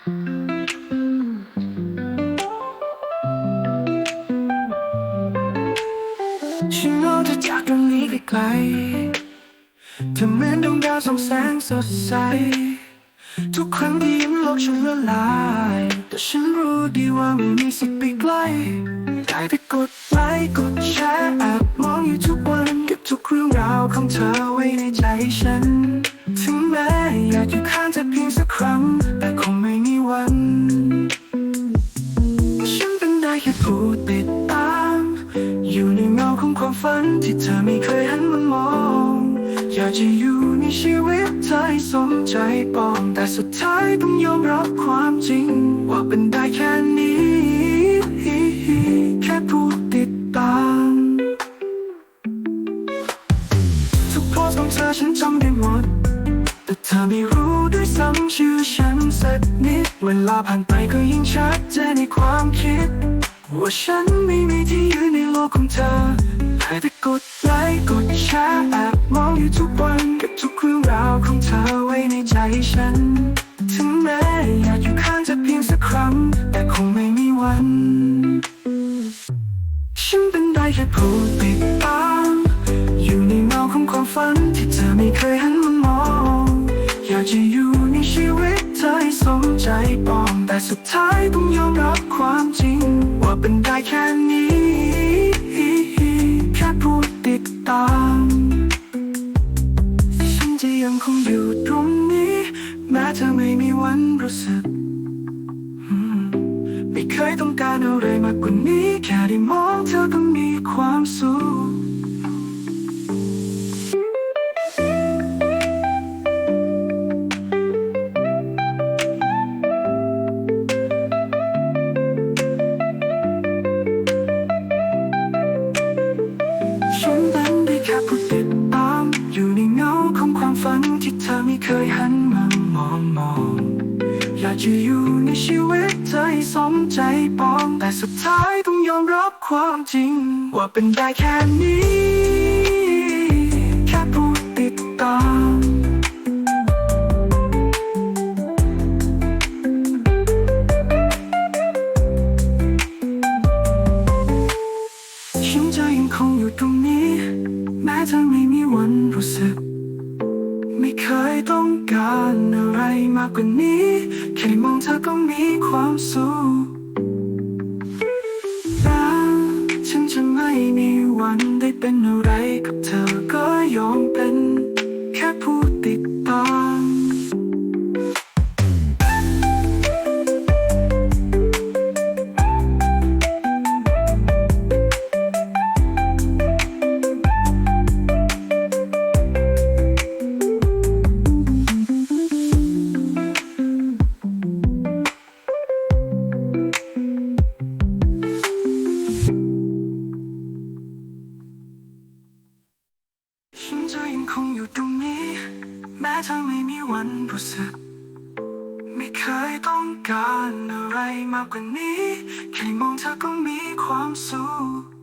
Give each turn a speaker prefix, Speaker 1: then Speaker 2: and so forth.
Speaker 1: ฉันรู้เธอจากตรงนี้ไปไกลเธอเหมือนดวงดาวส่องแสงสดใส ทุกครั้งที่ยิ้มโลกฉันละลาย แต่ฉันรู้ดีว่าไม่มีสิทธิ์ไปใกล้ได้แต่กดไลค์กดแชร์แอบมองอยู่ทุกวันเก็บทุกเรื่องราวของเธอไว้ในใจฉัน ถึงแม้อยากอยู่ข้างเธอเพียงสักครั้งแต่ ผู้ติดตาม อยู่ในเงาของความฝันที่เธอไม่เคยหันมามอง อยากจะอยู่ในชีวิตเธอให้สมใจปอง แต่สุดท้ายต้องยอมรับความจริง ว่าเป็นได้แค่นี้ แค่ผู้ติดตามทุกโพสต์ของเธอฉันจำได้หมด แต่เธอไม่รู้ด้วยซ้ำชื่อฉันสักนิด เวลาผ่านไปก็ยิ่งชัดเจนในความคิด ว่าฉันไม่มีที่ยืนในโลกของเธอให้แต่กดไลค์กดแชร์แอบมองอยู่ทุกวันเก็บทุกเรื่องราวของเธอไว้ในใจฉัน ถึงแม้อยากอยู่ข้างเธอเพียงสักครั้ง แต่คงไม่มีวัน ฉันเป็นได้แค่ผู้ติด จะอยู่ในชีวิตเธอให้สมใจปองแต่สุดท้ายต้องยอมรับความจริง ว่าเป็นได้แค่นี้ แค่ผู้ติดตาม ฉันจะยังคงอยู่ตรงนี้ แม้เธอไม่มีวันรู้สึก ไม่เคยต้องการอะไรมากกว่านี้ แค่ได้มองเธอก็มีความสุข จะอยู่ในชีวิตเธอให้สมใจปอง แต่สุดท้ายต้องยอมรับความจริง ว่าเป็นได้แค่นี้ แค่ผู้ติดตามฉันจะยังคงอยู่ตรงนี้ แม้เธอไม่มีวันรู้สึก ไม่เคยต้องการอะไร มากกว่านี้ แค่มองเธอก็มีความสุขแล้วฉันจะไม่มีวันได้เป็นอะไรกับเธอก็ยอมเป็น จะยังคงอยู่ตรงนี้ แม้เธอไม่มีวันรู้สึก ไม่เคยต้องการอะไรมากกว่านี้ แค่มองเธอก็มีความสุข